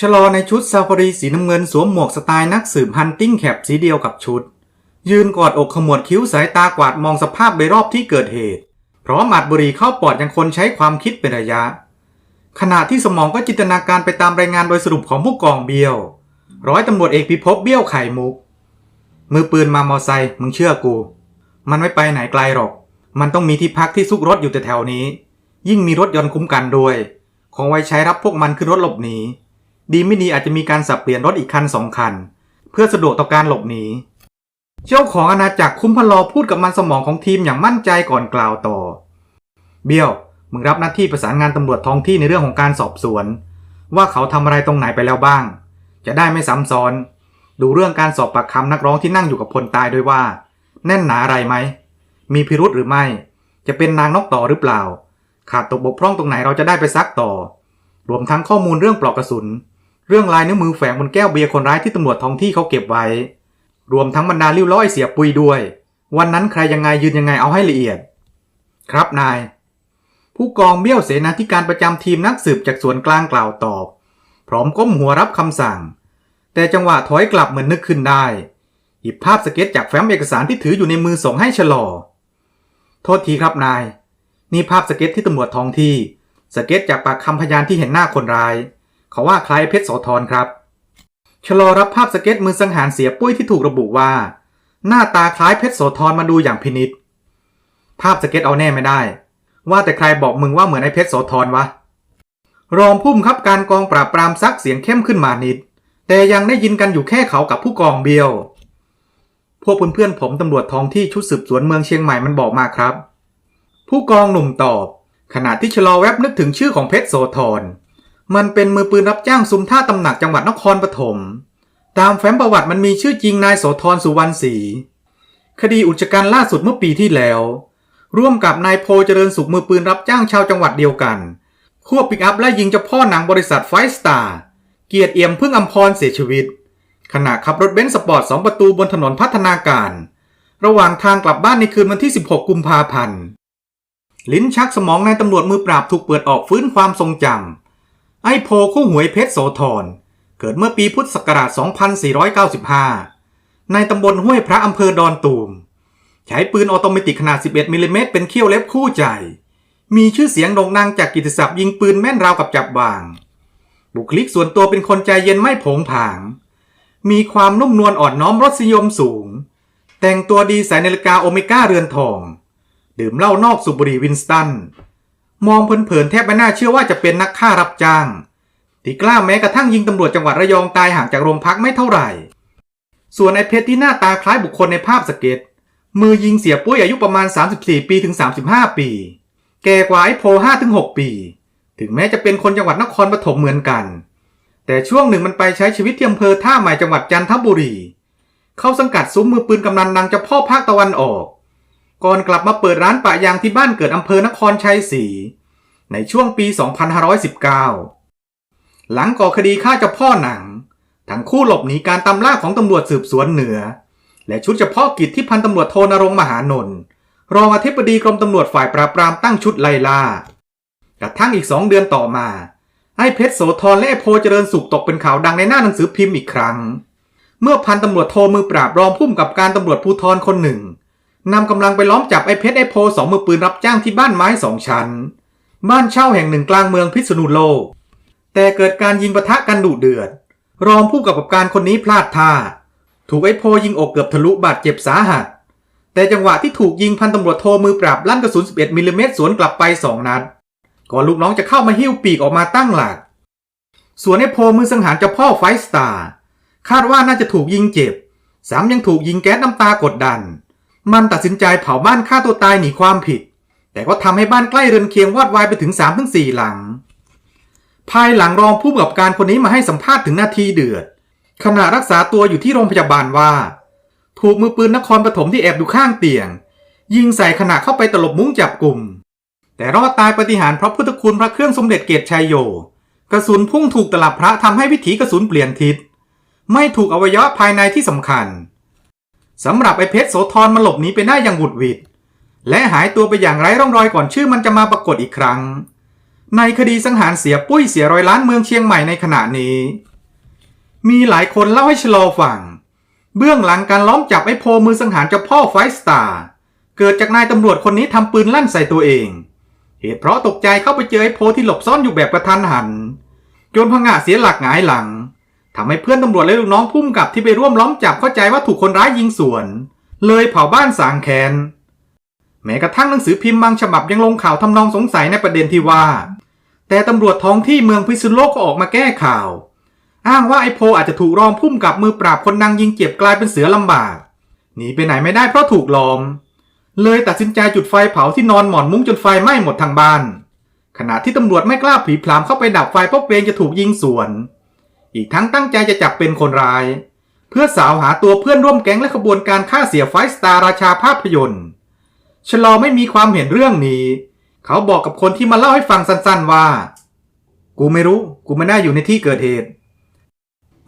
ชะลอในชุดซาฟารีสีน้ำเงินสวมหมวกสไตล์นักสืบฮันติ้งแคปสีเดียวกับชุด ยืนกอดอกขมวดคิ้วสายตากวาดมองสภาพโดยรอบที่เกิดเหตุพร้อมอัดบุหรี่เข้าปอดยังคนใช้ความคิดเป็นระยะ ขณะที่สมองก็จินตนาการไปตามรายงานโดยสรุปของผู้กองเบี้ยว ร้อยตำรวจเอกพิภพเบี้ยวไข่มุก มือปืนมามอไซค์มึงเชื่อกู มันไม่ไปไหนไกลหรอก มันต้องมีที่พักที่ซุกรถอยู่แต่แถวนี้ ยิ่งมีรถยนต์คุ้มกันด้วย ของไว้ใช้รับพวกมันขึ้นรถหลบหนี ดีไม่ดีอาจจะมีการสับเปลี่ยนรถอีกคันสองคัน เพื่อสะดวกต่อการหลบหนี เจ้าของอาณาจักรคุ้มพลอพูดกับมันสมองของทีมอย่างมั่นใจก่อนกล่าวต่อ เบี้ยว มึงรับหน้าที่ประสานงานตำรวจท้องที่ในเรื่องของการสอบสวน ว่าเขาทำอะไรตรงไหนไปแล้วบ้าง จะได้ไม่ซ้ำซ้อน ดูเรื่องการสอบปากคำนักร้องที่นั่งอยู่กับพลตายด้วยว่า แน่นหนาอะไรไหม มีพิรุธหรือไม่ จะเป็นนางนกต่อหรือเปล่า ขาดตกบกพร่องตรงไหนเราจะได้ไปซักต่อ รวมทั้งข้อมูลเรื่องปลอกกระสุน เรื่องลายนิ้วมือแฝงบนแก้วเบียร์คนร้ายที่ตำรวจท้องที่เขาเก็บไว้ รวมทั้งบรรดาริ้วล้อยเสียปุยด้วย วันนั้นใครยังไงยืนยังไงเอาให้ละเอียด ครับนาย ผู้กองเบี้ยวเสนาธิการประจำทีมนักสืบจากส่วนกลางกล่าวตอบ พร้อมก้มหัวรับคำสั่ง แต่จังหวะถอยกลับเหมือนนึกขึ้นได้ หยิบภาพสเก็ตจากแฟ้มเอกสารที่ถืออยู่ในมือส่งให้ชะลอ โทษทีครับนาย นี่ภาพสเก็ตที่ตำรวจท้องที่ สเก็ตจากปากคำพยานที่เห็นหน้าคนร้าย เขาว่าคล้ายเพชรโสธรครับชะลอรับภาพสเก็ตมือสังหารเสียปุ้ยที่ถูกระบุว่า หน้าตาคล้ายเพชรโสธรมาดูอย่างพินิษภาพสเก็ตเอาแน่ไม่ได้ ว่าแต่ใครบอกมึงว่าเหมือนไอ้เพชรโสธรวะรองผู้บังคับการกองปราบปรามซักเสียงเข้มขึ้นมานิด แต่ยังได้ยินกันอยู่แค่เขากับผู้กองเบียว พวกเพื่อนๆผมตำรวจท้องที่ชุดสืบสวนเมืองเชียงใหม่มันบอกมาครับ ผู้กองหนุ่มตอบ ขณะที่ชะลอแวบนึกถึงชื่อของเพชรโสธร มันเป็นมือปืนรับจ้างซุมท่าตำหนักจังหวัดนครปฐม ตามแฟ้มประวัติมันมีชื่อจริงนายโสธรสุวรรณศรี คดีอุกชะกันล่าสุดเมื่อปีที่แล้ว ร่วมกับนายโพเจริญสุขมือปืนรับจ้างชาวจังหวัดเดียวกัน ควบปิกอัพและยิงเจ้าพ่อหนังบริษัทไฟสตาร์ เกียรติเอี่ยมพึ่งอัมพรเสียชีวิต ขณะขับรถเบนซ์สปอร์ตสองประตูบนถนนพัฒนาการ ระหว่างทางกลับบ้านในคืนวันที่ 16 กุมภาพันธ์ ลิ้นชักสมองนายตำรวจมือปราบถูกเปิดออกฟื้นความทรงจำ ไอ้โพคู่หวยเพชรโสธรเกิดเมื่อปีพุทธศักราช 2495 ในตำบลห้วยพระอำเภอดอนตูม ใช้ปืนออโตเมติกขนาด 11มิลลิเมตรเป็นเขี้ยวเล็บคู่ใจ มีชื่อเสียงโด่งดังจากกิตติศัพท์ยิงปืนแม่นราวกับจับวาง บุคลิกส่วนตัวเป็นคนใจเย็นไม่โผงผาง มีความนุ่มนวลอ่อนน้อมรสนิยมสูง แต่งตัวดีใส่นาฬิกาโอเมก้าเรือนทอง ดื่มเหล้านอกสูบบุหรี่วินสตัน มองเผินๆแทบไม่น่าเชื่อว่าจะเป็นนักฆ่ารับจ้างที่กล้าแม้กระทั่งยิงตำรวจจังหวัดระยองตายห่างจากโรงพักไม่เท่าไหร่ ส่วนไอ้เพชรที่หน้าตาคล้ายบุคคลในภาพสเก็ต มือยิงเสียปุ้ยอายุประมาณ 34 ปีถึง 35 ปี แก่กว่าไอ้โพ5-6ปี ถึงแม้จะเป็นคนจังหวัดนครปฐมเหมือนกัน แต่ช่วงหนึ่งมันไปใช้ชีวิตที่อำเภอท่าใหม่จังหวัดจันทบุรี เข้าสังกัดซุ้มมือปืนกำนันดังเจ้าพ่อภาคตะวันออก ก่อนกลับมาเปิดร้านปะยางที่บ้านเกิดอำเภอนครชัยศรีในช่วงปี 2519 หลังก่อคดีฆ่าเจ้าพ่อหนัง ทั้งคู่หลบหนีการตามล่าของตำรวจสืบสวนเหนือ และชุดเฉพาะกิจที่พันตำรวจโทนรงมหานนท์รองอธิบดีกรมตำรวจฝ่ายปราบปรามตั้งชุดไล่ล่ากระทั่งอีกสองเดือนต่อมาไอ้เพชรโสธรและไอ้โพเจริญสุขตกเป็นข่าวดังในหน้าหนังสือพิมพ์อีกครั้ง เมื่อพันตำรวจโทมือปราบรองพุ่มกับการตำรวจภูธรคนหนึ่ง นำกำลังไปล้อมจับไอ้เพชรไอ้โพสองมือปืนรับจ้างที่บ้านไม้สองชั้น บ้านเช่าแห่งหนึ่งกลางเมืองพิษณุโลก แต่เกิดการยิงปะทะกันดุเดือด รองผู้กำกับการคนนี้พลาดท่า ถูกไอ้โพยิงอกเกือบทะลุบาดเจ็บสาหัส แต่จังหวะที่ถูกยิงพันตำรวจโทมือปราบลั่นกระสุน 11มิลลิเมตรสวนกลับไป2นัด ก่อนลูกน้องจะเข้ามาหิ้วปีกออกมาตั้งหลัก ส่วนไอ้โพมือสังหารเจ้าพ่อไฟสตาร์คาดว่าน่าจะถูกยิงเจ็บสามยังถูกยิงแก๊สน้ำตากดดัน มันตัดสินใจเผาบ้านฆ่าตัวตายหนีความผิด แต่ก็ทำให้บ้านใกล้เรือนเคียงวอดวายไปถึง3-4หลัง ภายหลังรองผู้กำกับการคนนี้มาให้สัมภาษณ์ถึงนาทีเดือด ขณะรักษาตัวอยู่ที่โรงพยาบาลว่า ถูกมือปืนนครปฐมที่แอบอยู่ข้างเตียง ยิงใส่ขณะเข้าไปตลบมุ้งจับกลุ่ม แต่รอดตายปฏิหารเพราะพุทธคุณพระเครื่องสมเด็จเกตชัยโย กระสุนพุ่งถูกตลับพระทำให้วิถีกระสุนเปลี่ยนทิศ ไม่ถูกอวัยวะภายในที่สำคัญ สำหรับไอ้เพชรโสธรมันหลบหนีไปได้อย่างหวุดหวิด และหายตัวไปอย่างไร้ร่องรอยก่อนชื่อมันจะมาปรากฏอีกครั้ง ในคดีสังหารเสียปุ้ยเสียร้อยล้านเมืองเชียงใหม่ในขณะนี้ มีหลายคนเล่าให้ชะลอฟัง เบื้องหลังการล้อมจับไอ้โพมือสังหารเจ้าพ่อไฟสตาร์เกิดจากนายตำรวจคนนี้ทำปืนลั่นใส่ตัวเอง เหตุเพราะตกใจเข้าไปเจอไอ้โพที่หลบซ่อนอยู่แบบกระทันหันจนพงะเสียหลักหงายหลัง ทำให้เพื่อนตำรวจและลูกน้องพุ่มกับที่ไปร่วมล้อมจับเข้าใจว่าถูกคนร้ายยิงสวน เลยเผาบ้านสางแคนแม้กระทั่งหนังสือพิมพ์บางฉบับยังลงข่าวทำนองสงสัยในประเด็นที่ว่า แต่ตำรวจท้องที่เมืองพิษณุโลกก็ออกมาแก้ข่าว อ้างว่าไอ้โพอาจจะถูกรองพุ่มกับมือปราบคนดังยิงเจ็บกลายเป็นเสือลำบากหนีไปไหนไม่ได้เพราะถูกล้อม เลยตัดสินใจจุดไฟเผาที่นอนหมอนมุ้งจนไฟไหม้หมดทางบ้าน ขณะที่ตำรวจไม่กล้าผีพรามเข้าไปดับไฟเพราะเกรงจะถูกยิงสวน อีกทั้งตั้งใจจะจับเป็นคนร้าย เพื่อสาวหาตัวเพื่อนร่วมแก๊งและขบวนการฆ่าเสียไฟสตาร์ราชาภาพยนตร์ชลอไม่มีความเห็นเรื่องนี้ เขาบอกกับคนที่มาเล่าให้ฟังสั้นๆว่า กูไม่รู้ กูไม่ได้อยู่ในที่เกิดเหตุ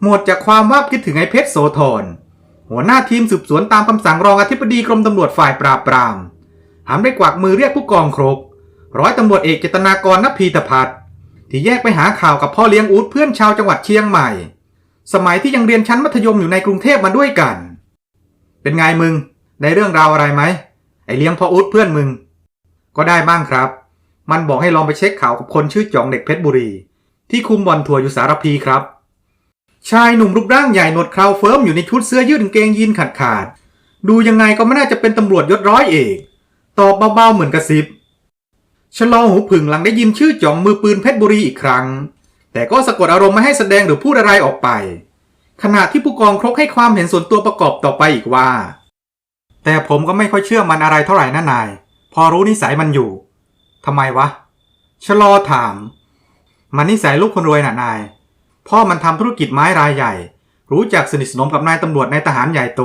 หมดจากความว่าคิดถึงไอ้เพชรโสธรหัวหน้าทีมสืบสวนตามคำสั่งรองอธิบดีกรมตำรวจฝ่ายปราบปรามหันไปกวักมือเรียกผู้กองครก ร้อยตำรวจเอกเจตนากรนพีตพัฒน์ ที่แยกไปหาข่าวกับพ่อเลี้ยงอูดเพื่อนชาวจังหวัดเชียงใหม่ สมัยที่ยังเรียนชั้นมัธยมอยู่ในกรุงเทพมาด้วยกัน เป็นไงมึง ได้เรื่องราวอะไรไหมไอเลี้ยงพ่ออูดเพื่อนมึง ก็ได้บ้างครับ มันบอกให้ลองไปเช็คข่าวกับคนชื่อจ่องเด็กเพชรบุรี ที่คุมบอลทัวร์อยู่สารพีครับ ชายหนุ่มรูปร่างใหญ่หนวดเคราเฟิร์มอยู่ในชุดเสื้อยืดกางเกงยีนขาดขาดดูยังไงก็ไม่น่าจะเป็นตำรวจยศร้อยเอก ตอบเบาๆเหมือนกระซิบ ชะลอหูผึ่งหลังได้ยินชื่อจ่องมือปืนเพชรบุรีอีกครั้ง แต่ก็สะกดอารมณ์ไม่ให้แสดงหรือพูดอะไรออกไป ขณะที่ผู้กองครกให้ความเห็นส่วนตัวประกอบต่อไปอีกว่า แต่ผมก็ไม่ค่อยเชื่อมันอะไรเท่าไหร่นะนาย พอรู้นิสัยมันอยู่ทำไมวะชะลอถาม มันนิสัยลูกคนรวยน่ะนาย พ่อมันทำธุรกิจไม้รายใหญ่ รู้จักสนิทสนมกับนายตำรวจในทหารใหญ่โต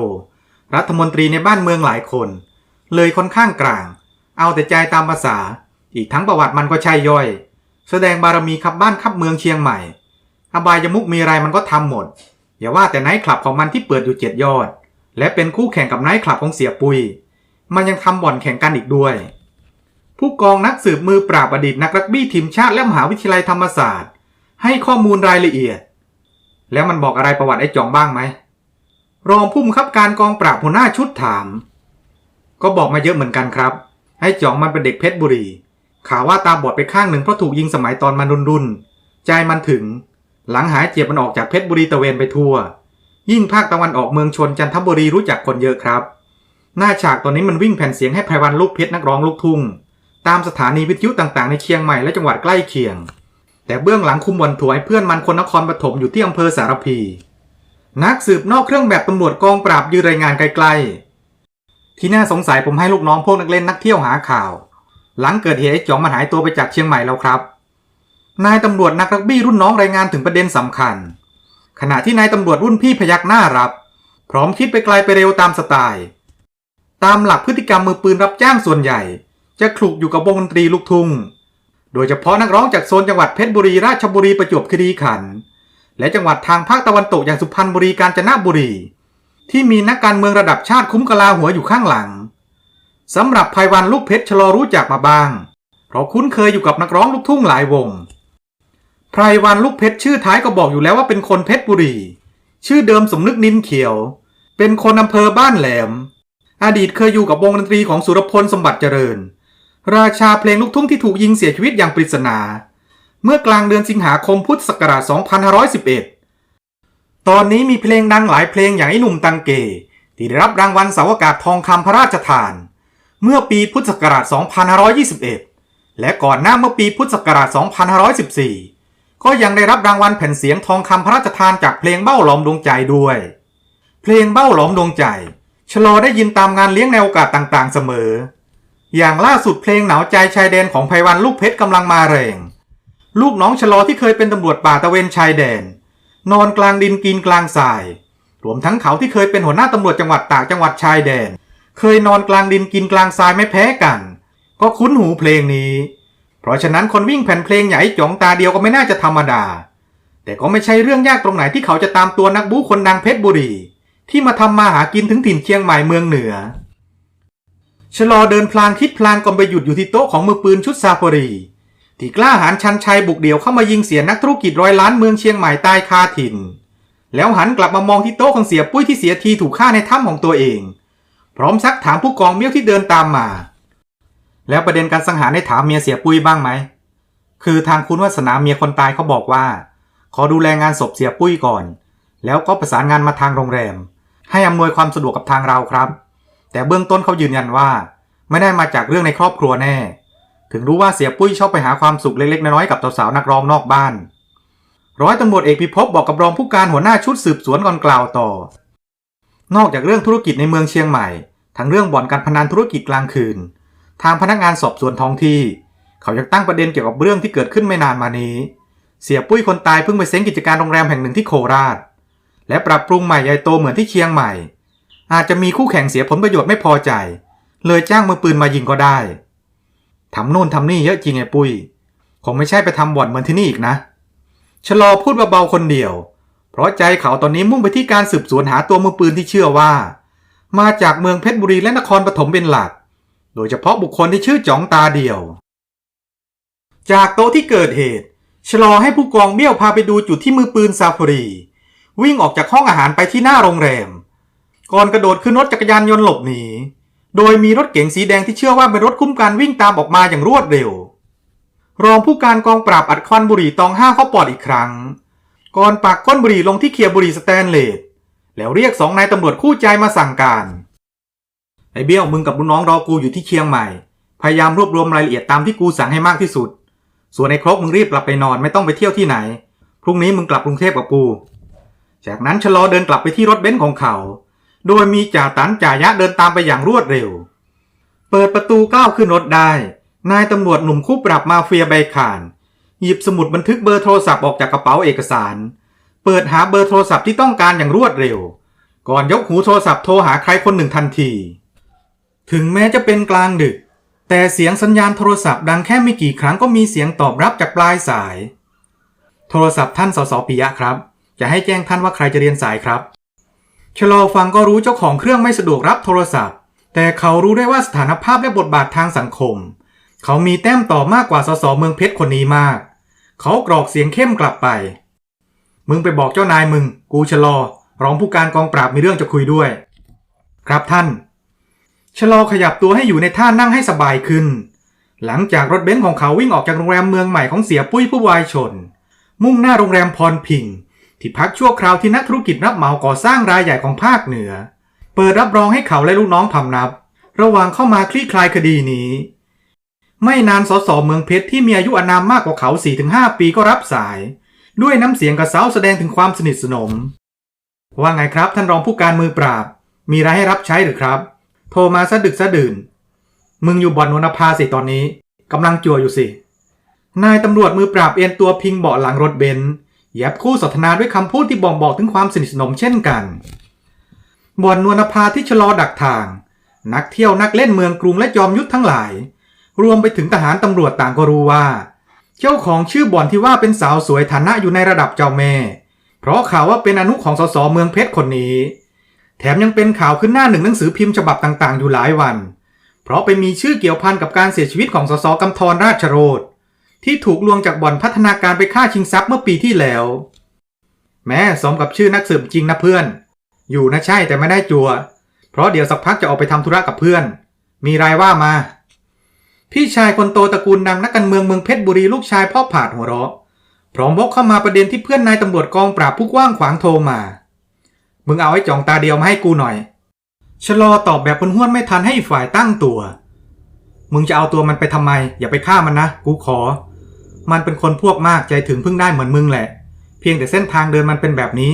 รัฐมนตรีในบ้านเมืองหลายคน เลยค่อนข้างกลาง เอาแต่ใจตามภาษา อีกทั้งประวัติมันก็ใช่ย่อย แสดงบารมีขับบ้านขับเมืองเชียงใหม่ อบายมุกมีอะไรมันก็ทำหมด อย่าว่าแต่ไนท์คลับของมันที่เปิดอยู่เจ็ดยอด และเป็นคู่แข่งกับไนท์คลับของเสียปุย มันยังทำบ่อนแข่งกันอีกด้วย ผู้กองนักสืบมือปราบอดีตนักรักบี้ทีมชาติและมหาวิทยาลัยธรรมศาสตร์ ให้ข้อมูลรายละเอียด แล้วมันบอกอะไรประวัติไอ้จองบ้างไหมรองผู้บังคับการกองปราบหัวหน้าชุดถาม ก็บอกมาเยอะเหมือนกันครับ ไอ้จองมันเป็นเด็กเพชรบุรี ข่าวว่าตาบอดไปข้างหนึ่งเพราะถูกยิงสมัยตอนมันรุนๆ ใจมันถึง หลังหายเจ็บมันออกจากเพชรบุรีตะเวนไปทั่ว ยิ่งภาคตะวันออกเมืองชนจันทบุรีรู้จักคนเยอะครับ หน้าฉากตอนนี้มันวิ่งแผ่นเสียงให้ไพวันลูกเพชรนักร้องลูกทุ่ง ตามสถานีวิทยุต่างๆในเชียงใหม่และจังหวัดใกล้เคียง แต่เบื้องหลังคุมวันถวยเพื่อนมันคนนครปฐมอยู่ที่อำเภอสารพี นักสืบนอกเครื่องแบบตำรวจกองปราบยืนรายงานไกลๆที่น่าสงสัยผมให้ลูกน้องพวกนักเล่นนักเที่ยวหาข่าว หลังเกิดเหตุไอ้จ๋องมันหายตัวไปจากเชียงใหม่แล้วครับ นายตำรวจนักรักบี้รุ่นน้องรายงานถึงประเด็นสำคัญ ขณะที่นายตำรวจรุ่นพี่พยักหน้ารับ พร้อมคิดไปไกลไปเร็วตามสไตล์ ตามหลักพฤติกรรมมือปืนรับจ้างส่วนใหญ่ จะคลุกอยู่กับวงดนตรีลูกทุ่ง โดยเฉพาะนักร้องจากโซนจังหวัดเพชรบุรีราชบุรีประจวบคีรีขันธ์และจังหวัดทางภาคตะวันตกอย่างสุพรรณบุรีกาญจนบุรี ที่มีนักการเมืองระดับชาติคุ้มกะลาหัวอยู่ข้างหลัง สำหรับภัยวันลูกเพชรชะลอรู้จักมาบ้าง เพราะคุ้นเคยอยู่กับนักร้องลูกทุ่งหลายวงไพรวันลูกเพชรชื่อท้ายก็บอกอยู่แล้วว่าเป็นคนเพชรบุรี ชื่อเดิมสมนึกนินเขียว เป็นคนอำเภอบ้านแหลม อดีตเคยอยู่กับวงดนตรีของสุรพลสมบัติเจริญ ราชาเพลงลูกทุ่งที่ถูกยิงเสียชีวิตอย่างปริศนา เมื่อกลางเดือนสิงหาคมพุทธศักราช 2511 ตอนนี้มีเพลงดังหลายเพลงอย่างไอ้หนุ่มตังเก ที่ได้รับรางวัลเสาวกาศทองคำพระราชทาน เมื่อปีพุทธศักราช 2521 และก่อนหน้าเมื่อปีพุทธศักราช 2514 ก็ยังได้รับรางวัลแผ่นเสียงทองคำพระราชทานจากเพลงเบ้าหลอมดวงใจด้วย เพลงเบ้าหลอมดวงใจชะลอได้ยินตามงานเลี้ยงในโอกาสต่างๆเสมอ อย่างล่าสุดเพลงหนาวใจชายแดนของไพวันลูกเพชรกำลังมาแรง ลูกน้องชะลอที่เคยเป็นตำรวจป่าตะเวนชายแดน นอนกลางดินกินกลางทราย รวมทั้งเขาที่เคยเป็นหัวหน้าตำรวจจังหวัดตากจังหวัดชายแดน เคยนอนกลางดินกินกลางทรายไม่แพ้กัน ก็คุ้นหูเพลงนี้ เพราะฉะนั้นคนวิ่งแผ่นเพลงใหญ่จ่องตาเดียวก็ไม่น่าจะธรรมดา แต่ก็ไม่ใช่เรื่องยากตรงไหนที่เขาจะตามตัวนักบู๊คนดังเพชรบุรี ที่มาทำมาหากินถึงถิ่นเชียงใหม่เมืองเหนือชะลอเดินพลางคิดพลางก็ไปหยุดอยู่ที่โต๊ะของมือปืนชุดซาฟารีที่กล้าหาญชันชัยบุกเดี่ยวเข้ามายิงเสียนักธุรกิจร้อยล้านเมืองเชียงใหม่ตายคาถิ่น แล้วหันกลับมามองที่โต๊ะของเสียปุ้ยที่เสียทีถูกฆ่าในถ้ำของตัวเอง พร้อมซักถามผู้กองเมี่ยวที่เดินตามมา แล้วประเด็นการสังหารได้ถามเมียเสียปุ้ยบ้างไหม คือทางคุณวัฒนาเมียคนตายเขาบอกว่า ขอดูแลงานศพเสียปุ้ยก่อน แล้วก็ประสานงานมาทางโรงแรม ให้อำนวยความสะดวกกับทางเราครับ แต่เบื้องต้นเขายืนยันว่า ไม่ได้มาจากเรื่องในครอบครัวแน่ ถึงรู้ว่าเสียปุ้ยชอบไปหาความสุขเล็กๆน้อยๆกับสาวๆนักร้องนอกบ้าน ร้อยตำรวจเอกพิภพบอกกับรองผู้การหัวหน้าชุดสืบสวนก่อนกล่าวต่อ นอกจากเรื่องธุรกิจในเมืองเชียงใหม่ ทั้งเรื่องบ่อนการพนันธุรกิจกลางคืน ทางพนักงานสอบสวนท้องที่ เขายังตั้งประเด็นเกี่ยวกับเรื่องที่เกิดขึ้นไม่นานมานี้ เสียปุ้ยคนตายเพิ่งไปเซ้งกิจการโรงแรมแห่งหนึ่งที่โคราช และปรับปรุงใหม่ใหญ่โตเหมือนที่เชียงใหม่ อาจจะมีคู่แข่งเสียผลประโยชน์ไม่พอใจ เลยจ้างมือปืนมายิงก็ได้ทำโน่นทำนี่เยอะจริงไอ้ปุ้ยคงไม่ใช่ไปทำบ่อนเหมือนที่นี่อีกนะชะลอพูดเบาๆคนเดียว เพราะใจเขาตอนนี้มุ่งไปที่การสืบสวนหาตัวมือปืนที่เชื่อว่า มาจากเมืองเพชรบุรีและนครปฐมเป็นหลัก โดยเฉพาะบุคคลที่ชื่อจ๋องตาเดียว จากโต๊ะที่เกิดเหตุ ชะลอให้ผู้กองเบี้ยวพาไปดูจุดที่มือปืนซาฟารี วิ่งออกจากห้องอาหารไปที่หน้าโรงแรม ก่อนกระโดดขึ้นรถจักรยานยนต์หลบหนี โดยมีรถเก๋งสีแดงที่เชื่อว่าเป็นรถคุ้มกันวิ่งตามออกมาอย่างรวดเร็ว รองผู้การกองปราบอัดควันบุหรี่ตองห้าเข้าปอดอีกครั้ง ก่อนปักก้นบุหรี่ลงที่เคียบุหรี่สแตนเลสแล้วเรียกสองนายตำรวจคู่ใจมาสั่งการไอ้เบี้ยวมึงกับลูกน้องรอกูอยู่ที่เชียงใหม่ พยายามรวบรวมรายละเอียดตามที่กูสั่งให้มากที่สุด ส่วนไอ้ครกมึงรีบกลับไปนอนไม่ต้องไปเที่ยวที่ไหน พรุ่งนี้มึงกลับกรุงเทพกับกู จากนั้นชะลอเดินกลับไปที่รถเบนซ์ของเขา โดยมีจ่าตันจ่ายะเดินตามไปอย่างรวดเร็ว เปิดประตูก้าวขึ้นรถได้ นายตำรวจหนุ่มคู่ปรับมาเฟียใบขาน หยิบสมุดบันทึกเบอร์โทรศัพท์ออกจากกระเป๋าเอกสาร เปิดหาเบอร์โทรศัพท์ที่ต้องการอย่างรวดเร็ว ก่อนยกหูโทรศัพท์โทรหาใครคนหนึ่งทันที ถึงแม้จะเป็นกลางดึก แต่เสียงสัญญาณโทรศัพท์ดังแค่ไม่กี่ครั้งก็มีเสียงตอบรับจากปลายสาย โทรศัพท์ท่านสสปิยะครับ จะให้แจ้งท่านว่าใครจะเรียนสายครับชะลอฟังก็รู้เจ้าของเครื่องไม่สะดวกรับโทรศัพท์ แต่เขารู้ได้ว่าสถานภาพและบทบาททางสังคม เขามีแต้มต่อมากกว่าสสเมืองเพชรคนนี้มาก เขากรอกเสียงเข้มกลับไป มึงไปบอกเจ้านายมึง กูชะลอ รองผู้การกองปราบมีเรื่องจะคุยด้วย ครับท่าน ชะลอขยับตัวให้อยู่ในท่านั่งให้สบายขึ้น หลังจากรถเบนซ์ของเขาวิ่งออกจากโรงแรมเมืองใหม่ของเสียปุ้ยผู้วายชน มุ่งหน้าโรงแรมพรพิง ที่พักชั่วคราวที่นักธุรกิจรับเหมาก่อสร้างรายใหญ่ของภาคเหนือ เปิดรับรองให้เขาและลูกน้องพำนับ ระหว่างเข้ามาคลี่คลายคดีนี้ ไม่นานสสเมืองเพชรที่มีอายุอานามมากกว่าเขา 4-5 ปีก็รับสาย ด้วยน้ำเสียงกระเซ้าแสดงถึงความสนิทสนม ว่าไงครับท่านรองผู้การมือปราบ มีอะไรให้รับใช้หรือครับ โทรมาซะดึกซะดื่น มึงอยู่บ่อนนนภาสิตอนนี้กำลังจั่วอยู่สิ นายตำรวจมือปราบเอ็นตัวพิงเบาะหลังรถเบนซ์แยบคู่สนทนาด้วยคำพูดที่บ่งบอกถึงความสนิทสนมเช่นกันบ่อนนวลภาที่ชะลอดักทาง นักเที่ยวนักเล่นเมืองกรุงและจอมยุทธทั้งหลาย รวมไปถึงทหารตำรวจต่างก็รู้ว่า เจ้าของชื่อบ่อนที่ว่าเป็นสาวสวยฐานะอยู่ในระดับเจ้าแม่ เพราะข่าวว่าเป็นอนุของสสเมืองเพชรคนนี้ แถมยังเป็นข่าวขึ้นหน้าหนึ่งหนังสือพิมพ์ฉบับต่างๆ อยู่หลายวัน เพราะไปมีชื่อเกี่ยวพันกับการเสียชีวิตของสสกำธรราชโรธที่ถูกลวงจากบ่อนพัฒนาการไปฆ่าชิงทรัพย์เมื่อปีที่แล้ว แม้สมกับชื่อนักสืบจริงนะเพื่อน อยู่นะใช่แต่ไม่ได้จัว เพราะเดี๋ยวสักพักจะออกไปทำธุระกับเพื่อน มีรายว่ามา พี่ชายคนโตตระกูลดังนักการเมืองเมืองเพชรบุรีลูกชายพ่อผาดหัวเราะ พร้อมวกเข้ามาประเด็นที่เพื่อนนายตำรวจกองปราบผู้กว้างขวางโทรมา มึงเอาไอ้จ่องตาเดียวมาให้กูหน่อย ชะลอตอบแบบห้วนไม่ทันให้ฝ่ายตั้งตัว มึงจะเอาตัวมันไปทำไม อย่าไปฆ่ามันนะ กูขอ มันเป็นคนพวกมากใจถึงเพิ่งได้เหมือนมึงแหละ เพียงแต่เส้นทางเดินมันเป็นแบบนี้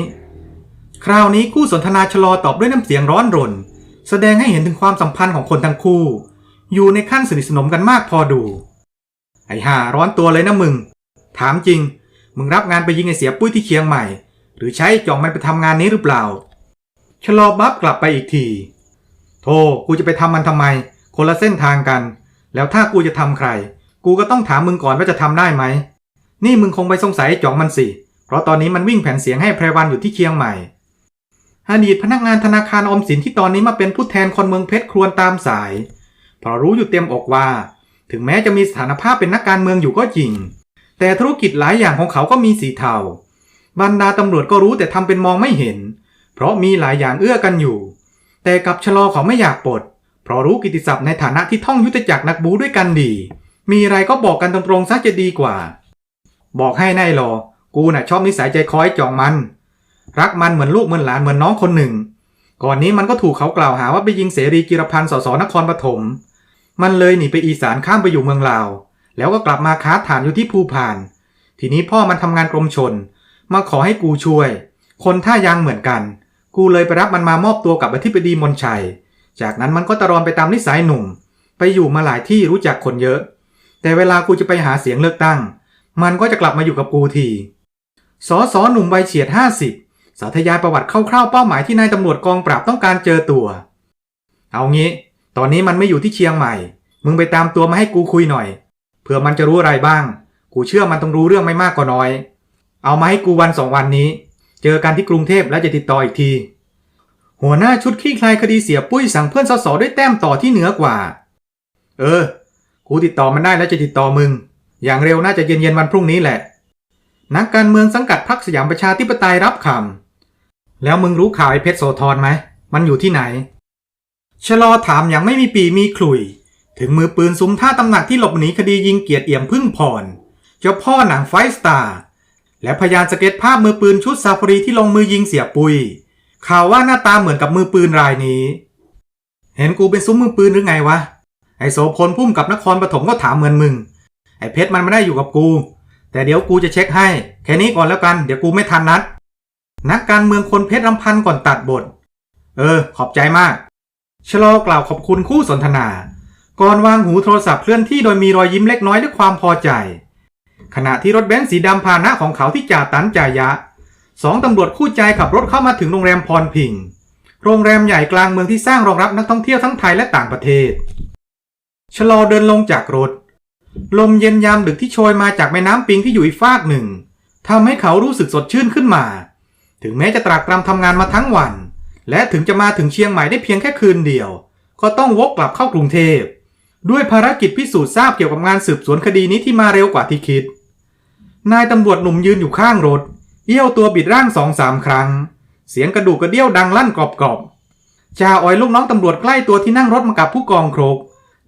คราวนี้คู่สนทนาชะลอตอบด้วยน้ำเสียงร้อนรน แสดงให้เห็นถึงความสัมพันธ์ของคนทั้งคู่ อยู่ในขั้นสนิทสนมกันมากพอดู ไอ้ห่าร้อนตัวเลยนะมึง ถามจริง มึงรับงานไปยิงไอ้เสียปุ้ยที่เชียงใหม่ หรือใช้จ่องมันไปทำงานนี้หรือเปล่า ชะลอบับกลับไปอีกที โธ่กูจะไปทำมันทำไม คนละเส้นทางกัน แล้วถ้ากูจะทำใคร กูก็ต้องถามมึงก่อนว่าจะทำได้ไหม นี่มึงคงไปสงสัยจ่องมันสิ เพราะตอนนี้มันวิ่งแผ่นเสียงให้ไพรวันอยู่ที่เชียงใหม่อดีตพนักงานธนาคารออมสินที่ตอนนี้มาเป็นผู้แทนคนเมืองเพชรครวญตามสาย เพราะรู้อยู่เต็มอกว่า ถึงแม้จะมีสถานภาพเป็นนักการเมืองอยู่ก็จริง แต่ธุรกิจหลายอย่างของเขาก็มีสีเทาบรรดาตำรวจก็รู้แต่ทำเป็นมองไม่เห็น เพราะมีหลายอย่างเอื้อกันอยู่ แต่กับชะลอเขาไม่อยากปลดเพราะรู้กิติศัพท์ในฐานะที่ท่องยุทธจักรนักบูด้วยกันดี มีอะไรก็บอกกันตรงๆซะจะดีกว่า บอกให้นายรอกูน่ะชอบนิสัยใจคอยจองมัน รักมันเหมือนลูกเหมือนหลานเหมือนน้องคนหนึ่ง ก่อนนี้มันก็ถูกเขากล่าวหาว่าไปยิงเสรีกิรพันธ์สสนครปฐม มันเลยหนีไปอีสานข้ามไปอยู่เมืองลาว แล้วก็กลับมาค้าฐานอยู่ที่ภูพาน ทีนี้พ่อมันทำงานกรมชน มาขอให้กูช่วย คนท่ายางเหมือนกัน กูเลยไปรับมันมามอบตัวกับอธิบดีมนชัย จากนั้นมันก็ตะรอนไปตามนิสัยหนุ่ม ไปอยู่มาหลายที่รู้จักคนเยอะ แต่เวลากูจะไปหาเสียงเลือกตั้ง มันก็จะกลับมาอยู่กับกูทีสอสอหนุ่มวัยเฉียด50สาธยายประวัติคร่าวๆเป้าหมายที่นายตำรวจกองปราบต้องการเจอตัว เอางี้ ตอนนี้มันไม่อยู่ที่เชียงใหม่ มึงไปตามตัวมาให้กูคุยหน่อย เผื่อมันจะรู้อะไรบ้าง กูเชื่อมันต้องรู้เรื่องไม่มากก็น้อย เอามาให้กูวันสองวันนี้ เจอกันที่กรุงเทพแล้วจะติดต่ออีกที หัวหน้าชุดคลี่คลายคดีเสียปุ้ยสั่งเพื่อนสสด้วยแต้มต่อที่เหนือกว่า เออ กูติดต่อมันได้แล้วจะติดต่อมึง อย่างเร็วน่าจะเย็นๆวันพรุ่งนี้แหละ นักการเมืองสังกัดพรรคสยามประชาธิปไตยรับคำแล้วมึงรู้ข่าวไอ้เพชรโสธรไหม มันอยู่ที่ไหน ชะลอถามอย่างไม่มีปีมีขลุย ถึงมือปืนซุ้มท่าตำหนักที่หลบหนีคดียิงเกียรติเอี่ยมพึ่งพร เจ้าพ่อหนังไฟสตาร์และพยานสเก็ตภาพมือปืนชุดซาฟารีที่ลงมือยิงเสียปุย ข่าวว่าหน้าตาเหมือนกับมือปืนรายนี้ เห็นกูเป็นซุ้มมือปืนหรือไงวะ ไอโสพลพุ่มกับนครปฐมก็ถามเหมือนมึง ไอเพชรมันไม่ได้อยู่กับกู แต่เดี๋ยวกูจะเช็คให้ แค่นี้ก่อนแล้วกัน เดี๋ยวกูไม่ทันนัด นักการเมืองคนเพชรรำพันก่อนตัดบท เออ ขอบใจมาก ชลอกล่าวขอบคุณคู่สนทนา ก่อนวางหูโทรศัพท์เคลื่อนที่โดยมีรอยยิ้มเล็กน้อยด้วยความพอใจ ขณะที่รถเบนซ์สีดำพาหนะของเขาที่จ่าตันจ่ายะสองตำรวจคู่ใจขับรถเข้ามาถึงโรงแรมพรพิง โรงแรมใหญ่กลางเมืองที่สร้างรองรับนักท่องเที่ยวทั้งไทยและต่างประเทศชะลอเดินลงจากรถ ลมเย็นยามดึกที่โชยมาจากแม่น้ำปิงที่อยู่อีกฟากหนึ่งทำให้เขารู้สึกสดชื่นขึ้นมา ถึงแม้จะตรากตรำทำงานมาทั้งวัน และถึงจะมาถึงเชียงใหม่ได้เพียงแค่คืนเดียว ก็ต้องวกกลับเข้ากรุงเทพ ด้วยภารกิจพิสูจน์ทราบเกี่ยวกับงานสืบสวนคดีนี้ที่มาเร็วกว่าที่คิด นายตำรวจหนุ่มยืนอยู่ข้างรถ เอี้ยวตัวบิดร่างสองสามครั้ง เสียงกระดูกกระเดี่ยวดังลั่นกรอบๆจ่าอ้อยลูกน้องตำรวจใกล้ตัวที่นั่งรถมากับผู้กองโครก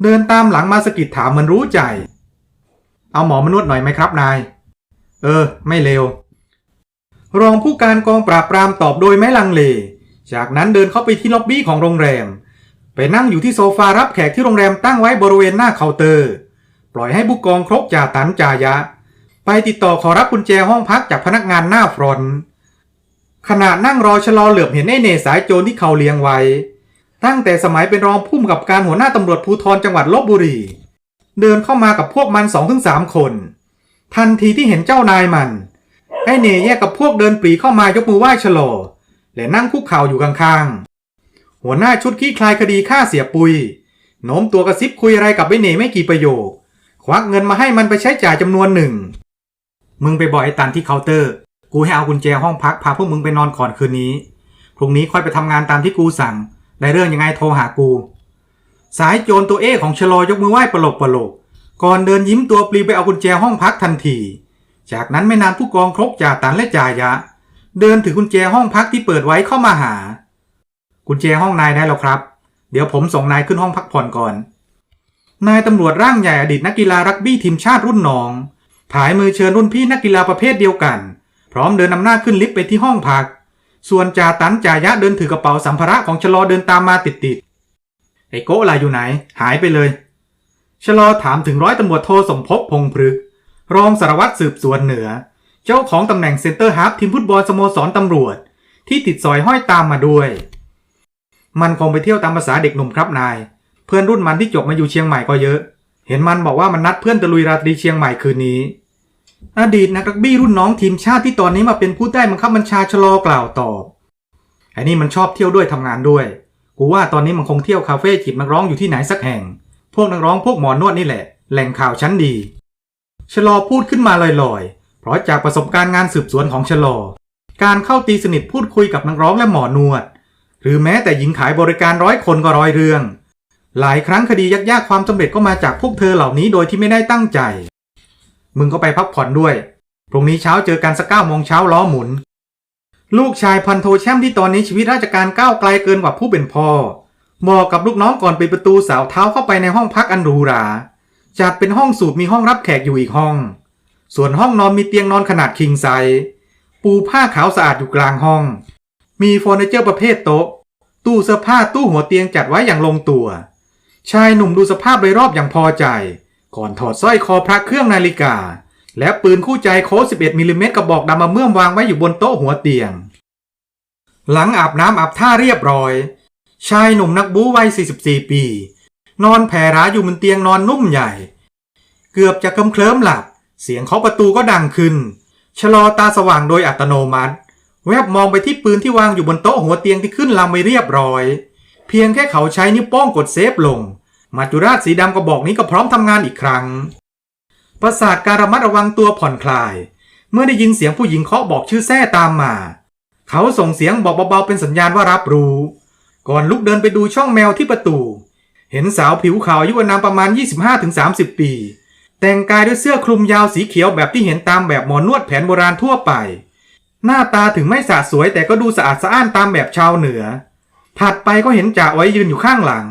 เดินตามหลังมาสกิดถามมือนรู้ใจ เอาหมอมานวดหน่อยไหมครับนาย เออ ไม่เลวรองผู้การกองปราบปรามตอบโดยไม่ลังเล จากนั้นเดินเข้าไปที่ล็อบบี้ของโรงแรม ไปนั่งอยู่ที่โซฟารับแขกที่โรงแรมตั้งไว้บริเวณหน้าเคาน์เตอร์ ปล่อยให้ผู้กองครกจ่าตันจ่ายะ ไปติดต่อขอรับกุญแจห้องพักจากพนักงานหน้าฟรอนขณะนั่งรอชะลอเหลือบเห็นไอ้เนสายโจรที่เขาเลี้ยงไว้ ตั้งแต่สมัยเป็นรองผู้กำกับการหัวหน้าตำรวจภูธรจังหวัดลบบุรี เดินเข้ามากับพวกมันสองถึงสามคน ทันทีที่เห็นเจ้านายมันไอ้เนแยกกับพวกเดินปรีเข้ามายกมือไหว้ชะลอ และนั่งคุกเข่าอยู่ข้างๆ หัวหน้าชุดขี้คลายคดีฆ่าเสียปุยโน้มตัวกระซิบคุยอะไรกับไอ้เนไม่กี่ประโยค ควักเงินมาให้มันไปใช้จ่ายจำนวนหนึ่ง มึงไปบอกไอ้ตันที่เคาน์เตอร์ กูให้เอากุญแจห้องพักพาพวกมึงไปนอนก่อนคืนนี้ พรุ่งนี้ค่อยไปทำงานตามที่กูสั่ง ได้เรื่องยังไงโทรหากู สายโจรตัวเอของชะลอยกมือไหว้ปลกปลกก่อนเดินยิ้มตัวปลีไปเอากุญแจห้องพักทันที จากนั้นไม่นานผู้กองครบจ่าตันและจ่ายะ เดินถือกุญแจห้องพักที่เปิดไว้เข้ามาหา กุญแจห้องนายได้แล้วครับ เดี๋ยวผมส่งนายขึ้นห้องพักผ่อนก่อน นายตำรวจร่างใหญ่อดีตนักกีฬารักบี้ทีมชาติรุ่นน้องผายมือเชิญรุ่นพี่นักกีฬาประเภทเดียวกัน พร้อมเดินนำหน้าขึ้นลิฟต์ไปที่ห้องพัก ส่วนจ่าตันจ่ายะเดินถือกระเป๋าสัมภาระของชะลอเดินตามมาติดๆไอ้โก้ล่ะอยู่ไหน หายไปเลยชะลอถามถึงร้อยตำรวจโทสมภพพงพฤกรองสารวัตรสืบสวนเหนือ เจ้าของตำแหน่งเซนเตอร์ฮาฟทีมฟุตบอลสโมสรตำรวจ ที่ติดสอยห้อยตามมาด้วย มันคงไปเที่ยวตามภาษาเด็กหนุ่มครับนาย เพื่อนรุ่นมันที่จบมาอยู่เชียงใหม่ก็เยอะ เห็นมันบอกว่ามันนัดเพื่อนตะลุยราตรีเชียงใหม่คืนนี้ อดีตนักรักบี้รุ่นน้องทีมชาติที่ตอนนี้มาเป็นผู้ใต้บังคับบัญชาชะลอกล่าวตอบไอ้นี่มันชอบเที่ยวด้วยทำงานด้วย กูว่าตอนนี้มันคงเที่ยวคาเฟ่จีบนักร้องอยู่ที่ไหนสักแห่ง พวกนักร้องพวกหมอนวดนี่แหละ แหล่งข่าวชั้นดีชะลอพูดขึ้นมาลอยๆ เพราะจากประสบการณ์งานสืบสวนของชะลอ การเข้าตีสนิทพูดคุยกับนักร้องและหมอนวด หรือแม้แต่หญิงขายบริการร้อยคนก็ร้อยเรื่อง หลายครั้งคดียากๆความสำเร็จก็มาจากพวกเธอเหล่านี้โดยที่ไม่ได้ตั้งใจ มึงก็ไปพักผ่อนด้วย พรุ่งนี้เช้าเจอกันสักเก้าโมงเช้าล้อหมุน ลูกชายพันโทแช่มที่ตอนนี้ชีวิตราชการก้าวไกลเกินกว่าผู้เป็นพ่อบอกกับลูกน้องก่อนปิดประตูสาวเท้าเข้าไปในห้องพักอันหรูหราจัดเป็นห้องสูตรมีห้องรับแขกอยู่อีกห้อง ส่วนห้องนอนมีเตียงนอนขนาดคิงไซส์ปูผ้าขาวสะอาดอยู่กลางห้อง มีเฟอร์นิเจอร์ประเภทโต๊ะ ตู้เสื้อผ้าตู้หัวเตียงจัดไว้อย่างลงตัว ชายหนุ่มดูสภาพโดยรอบอย่างพอใจ ก่อนถอดสร้อยคอพระเครื่องนาฬิกา และปืนคู่ใจโค้ด11มิลลิเมตรกระบอกดำมาเมื่อมวางไว้อยู่บนโต๊ะหัวเตียง หลังอาบน้ำอาบท่าเรียบร้อย ชายหนุ่มนักบู๊วัย 44 ปี นอนแผ่ราอยู่บนเตียงนอนนุ่มใหญ่ เกือบจะเคลิ้มเคลิ้มหลับ เสียงเคาะประตูก็ดังขึ้น ชะลอตาสว่างโดยอัตโนมัติ แวบมองไปที่ปืนที่วางอยู่บนโต๊ะหัวเตียงที่ขึ้นลำไว้เรียบร้อย เพียงแค่เขาใช้นิ้วโป้งกดเซฟลงมาจุราชสีดำกระบอกนี้ก็พร้อมทำงานอีกครั้ง ประสาทการระมัดระวังตัวผ่อนคลาย เมื่อได้ยินเสียงผู้หญิงเคาะบอกชื่อแท้ตามมา เขาส่งเสียงบอกเบาๆเป็นสัญญาณว่ารับรู้ ก่อนลุกเดินไปดูช่องแมวที่ประตู เห็นสาวผิวขาวอายุนามประมาณ 25-30 ปี แต่งกายด้วยเสื้อคลุมยาวสีเขียวแบบที่เห็นตามแบบหมอนวดแผนโบราณทั่วไป หน้าตาถึงไม่สะสวยแต่ก็ดูสะอาดสะอ้านตามแบบชาวเหนือ ถัดไปก็เห็นจ่าไว้ยืนอยู่ข้างหลัง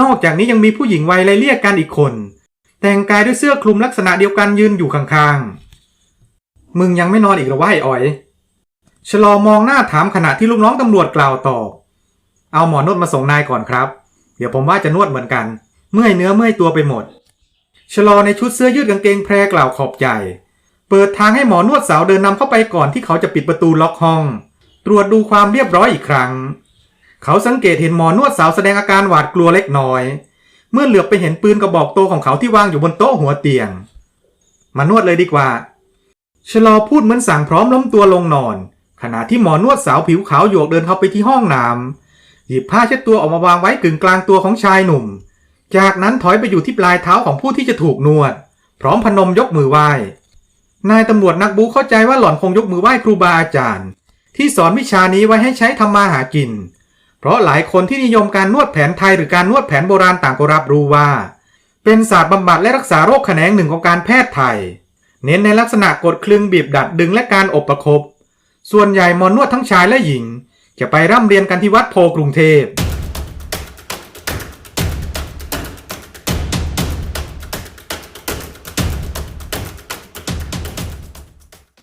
นอกจากนี้ยังมีผู้หญิงวัยไล่เลี่ยกกันอีกคน แต่งกายด้วยเสื้อคลุมลักษณะเดียวกันยืนอยู่ข้างๆ มึงยังไม่นอนอีกหรอวะไอ้อ๋อย ชะลอมองหน้าถามขณะที่ลูกน้องตำรวจกล่าวตอบ เอาหมอนวดมาส่งนายก่อนครับ เดี๋ยวผมว่าจะนวดเหมือนกัน เมื่อยเนื้อเมื่อยตัวไปหมด ชะลอในชุดเสื้อยืดกางเกงแพรกล่าวขอบใจเปิดทางให้หมอนวดสาวเดินนำเข้าไปก่อนที่เขาจะปิดประตูล็อกห้อง ตรวจดูความเรียบร้อยอีกครั้ง เขาสังเกตเห็นหมอนวดสาวแสดงอาการหวาดกลัวเล็กน้อย เมื่อเหลือบไปเห็นปืนกระบอกโตของเขาที่วางอยู่บนโต๊ะหัวเตียง มานวดเลยดีกว่า ชะลอพูดเหมือนสั่งพร้อมล้มตัวลงนอน ขณะที่หมอนวดสาวผิวขาวโยกเดินเข้าไปที่ห้องน้ำหยิบผ้าเช็ดตัวออกมาวางไว้กึ่งกลางตัวของชายหนุ่ม จากนั้นถอยไปอยู่ที่ปลายเท้าของผู้ที่จะถูกนวด พร้อมพนมยกมือไหว้ นายตำรวจนักบูเข้าใจว่าหล่อนคงยกมือไหว้ครูบาอาจารย์ ที่สอนวิชานี้ไว้ให้ใช้ทำมาหากิน เพราะหลายคนที่นิยมการนวดแผนไทยหรือการนวดแผนโบราณต่างก็รับรู้ว่า เป็นศาสตร์บำบัดและรักษาโรคแขนงหนึ่งของการแพทย์ไทย เน้นในลักษณะกดคลึงบีบดัดดึงและการอบประคบ ส่วนใหญ่มอนวดทั้งชายและหญิง จะไปร่ำเรียนกันที่วัดโพกรุงเทพ